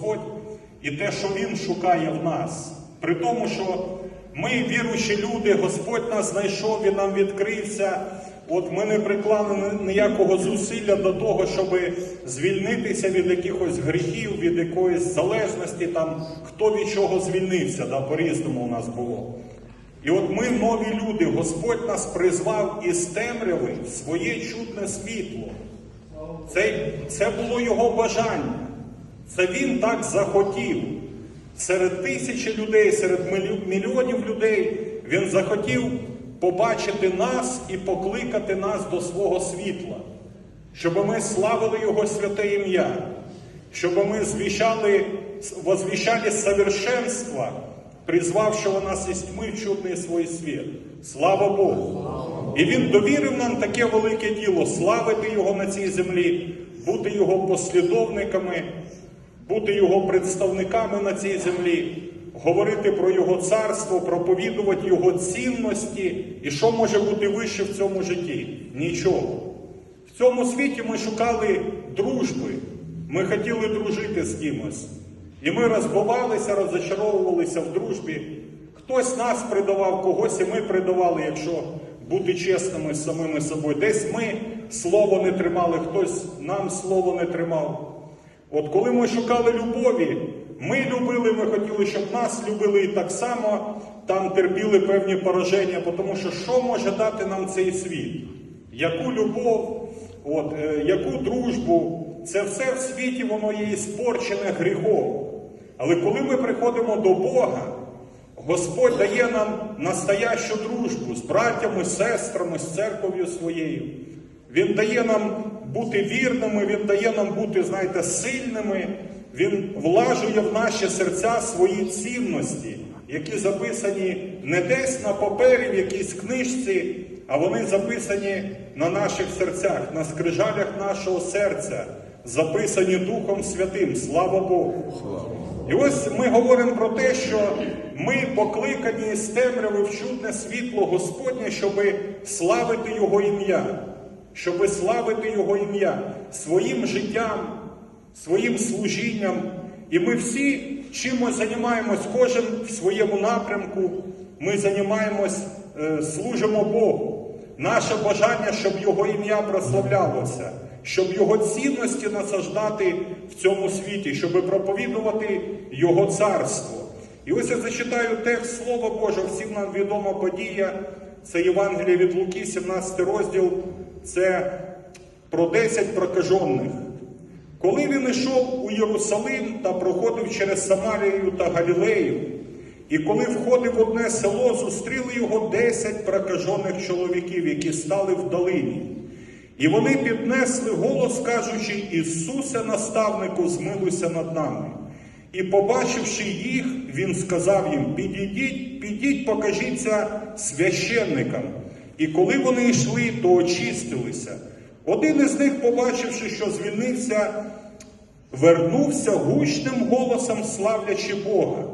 Господь і те, що Він шукає в нас. При тому, що ми, віруючі люди, Господь нас знайшов, Він нам відкрився. От ми не приклали ніякого зусилля до того, щоб звільнитися від якихось гріхів, від якоїсь залежності, там хто від чого звільнився, да, по-різному у нас було. І от ми нові люди, Господь нас призвав із темряви в своє чудне світло. Це, це було його бажання. Це він так захотів. Серед тисячі людей, серед мільйонів людей він захотів побачити нас і покликати нас до свого світла, щоб ми славили Його святе ім'я, щоб ми звіщали, возвіщали совершенство, призвавшого нас із тьми в чудний свій світ. Слава Богу! І він довірив нам таке велике діло славити Його на цій землі, бути Його послідовниками, бути Його представниками на цій землі, говорити про Його царство, проповідувати Його цінності. І що може бути вище в цьому житті? Нічого. В цьому світі ми шукали дружби, ми хотіли дружити з кимось. І ми розбивалися, розочаровувалися в дружбі. Хтось нас придавав, когось і ми придавали, якщо бути чесними з самими собою. Десь ми слово не тримали, хтось нам слово не тримав. От коли ми шукали любові, ми любили, ми хотіли, щоб нас любили, і так само там терпіли певні пораження, тому що що може дати нам цей світ? Яку любов, от, е, яку дружбу, це все в світі воно є іспорчене гріхом. Але коли ми приходимо до Бога, Господь дає нам настоящу дружбу з братями, сестрами, з церков'ю своєю. Він дає нам бути вірними, Він дає нам бути, знаєте, сильними. Він влажує в наші серця свої цінності, які записані не десь на папері в якійсь книжці, а вони записані на наших серцях, на скрижалях нашого серця, записані Духом Святим. Слава Богу! І ось ми говоримо про те, що ми покликані з темряви в чудне світло Господнє, щоб славити Його ім'я, щоб славити Його ім'я своїм життям, своїм служінням. І ми всі чимось займаємось, кожен в своєму напрямку. Ми займаємось, е, служимо Богу. Наше бажання, щоб Його ім'я прославлялося, щоб Його цінності насаждати в цьому світі, щоб проповідувати Його царство. І ось я зачитаю текст Слова Божого, всім нам відома подія. Це Євангеліє від Луки, 17 розділ. Це про 10 прокажених. Коли він йшов у Єрусалим та проходив через Самарію та Галілею, і коли входив в одне село, зустріли його десять прокажених чоловіків, які стали в долині. І вони піднесли голос, кажучи, Ісусе, наставнику, змилуйся над нами. І, побачивши їх, він сказав їм: Підійдіть, підіть, покажіться священникам. І коли вони йшли, то очистилися. Один із них, побачивши, що звільнився, вернувся гучним голосом, славлячи Бога,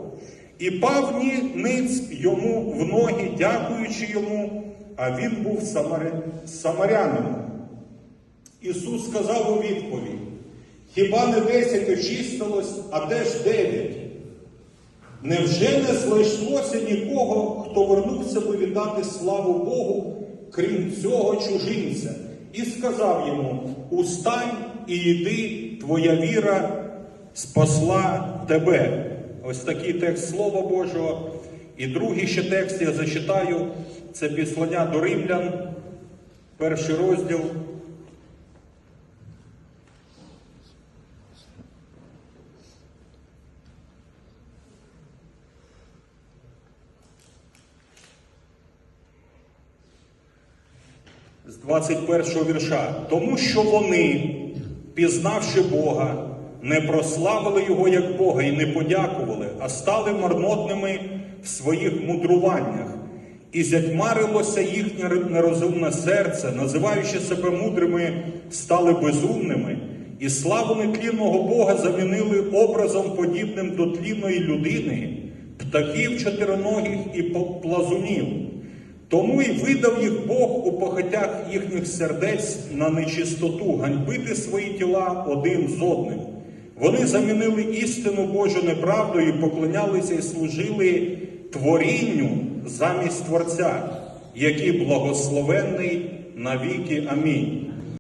і пав ниць йому в ноги, дякуючи йому, а він був самаря... самарянином. Ісус сказав у відповідь: Хіба не десять очистилось, а де ж дев'ять? Невже не знайшлося нікого, хто вернувся би віддати славу Богу, крім цього чужинця? І сказав йому: Устань і йди, твоя віра спасла тебе. Ось такий текст Слова Божого. І другий ще текст я зачитаю. Це післання до римлян, перший розділ. З 21 вірша. Тому що вони, пізнавши Бога, не прославили Його як Бога і не подякували, а стали марнотними в своїх мудруваннях. І затьмарилося їхнє нерозумне серце, називаючи себе мудрими, стали безумними, і славу нетлінного Бога замінили образом подібним до тлінної людини, птахів чотироногих і плазунів. Тому й видав їх Бог у похотях їхніх сердець на нечистоту, ганьбити свої тіла один з одним. Вони замінили істину Божу неправдою, і поклонялися і служили творінню замість Творця, який благословенний навіки. Амінь.